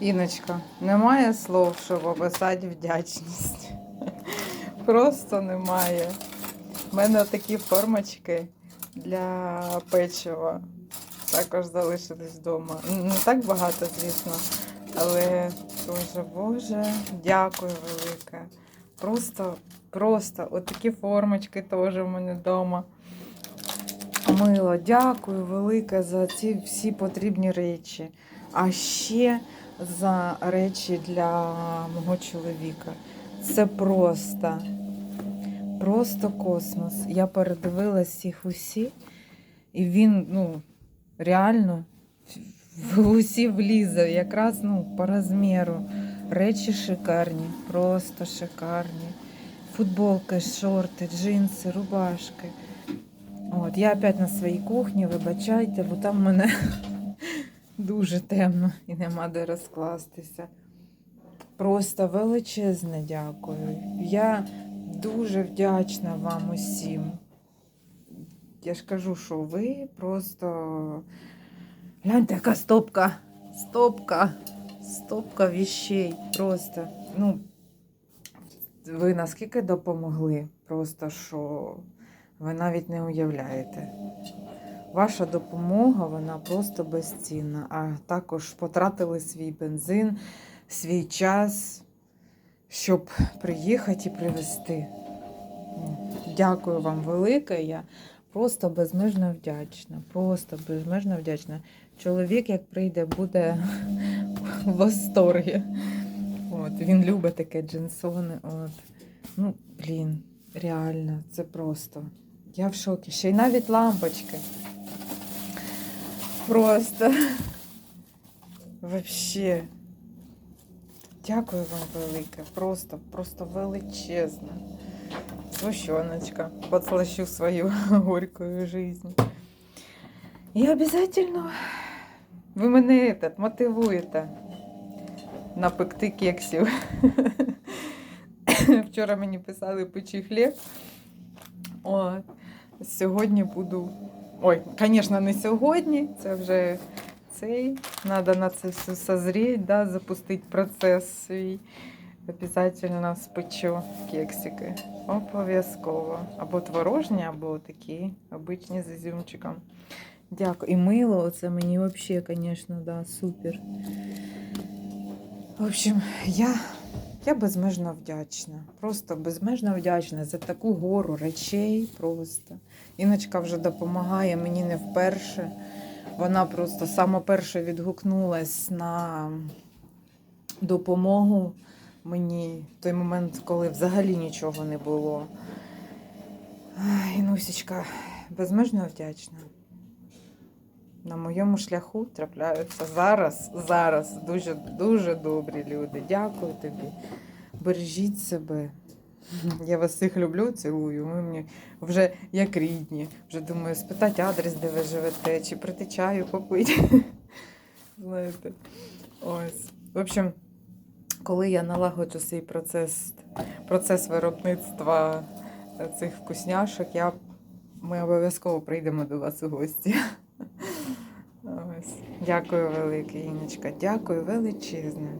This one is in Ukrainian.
Іночка, немає слов, щоб описати вдячність. Просто немає. У мене такі формочки для печива також залишились вдома. Не так багато, звісно, але дуже Боже, дякую велике. Просто, просто, от такі формочки теж в мене вдома. Мило, дякую велике за ці всі потрібні речі. А ще за речі для мого чоловіка. Це просто, просто космос. Я передивилась їх усі, і він, ну, реально в усі влізе, якраз ну, по розміру. Речі шикарні, просто шикарні. Футболки, шорти, джинси, рубашки. От, я опять на своїй кухні, вибачайте, бо там мене дуже темно і нема де розкластися. Просто величезне дякую. Я дуже вдячна вам усім. Я ж кажу, що ви просто. Гляньте, яка стопка. Стопка. Стопка віщей. Просто. Ну, ви наскільки допомогли? Просто що ви навіть не уявляєте. Ваша допомога, вона просто безцінна. А також потратили свій бензин, свій час, щоб приїхати і привезти. Дякую вам велике. Я просто безмежно вдячна. Просто безмежно вдячна. Чоловік, як прийде, буде в восторгі. От, він любить таке джинсони. От. Ну, блін, реально, це просто. Я в шокі. Ще й навіть лампочки. Просто. Вообще. Дякую вам велике. Просто, просто величезне. Священочка. Подслащу свою горькую жизнь. І обязательно ви мене этот, мотивуєте напекти кексів. Вчора мені писали печі хліб. От. Сьогодні буду. Ой, звісно, не сьогодні. Це вже цей. Треба на це все созріти, да, запустити процес свій. Обязательно спечу кексики. Обов'язково. Або творожні, або такі обичні з ізюмчиком. Дякую. І мило, оце мені взагалі, звісно, да, супер. В общем, я, я безмежно вдячна. Просто безмежно вдячна за таку гору речей. Просто. Іночка вже допомагає мені не вперше. Вона просто саме перше відгукнулась на допомогу мені в той момент, коли взагалі нічого не було. Інусічка, безмежно вдячна. На моєму шляху трапляються зараз, зараз дуже, дуже добрі люди. Дякую тобі. Бережіть себе. Я вас всіх люблю, цілую. Ви мені вже як рідні. Вже думаю, спитати адрес, де ви живете, чи прийти чаю попити. Знаєте. Ось. В общем, коли я налагоджу свій процес, процес виробництва цих вкусняшок, я, ми обов'язково прийдемо до вас у гості. Дякую велике, Іночка. Дякую величезне.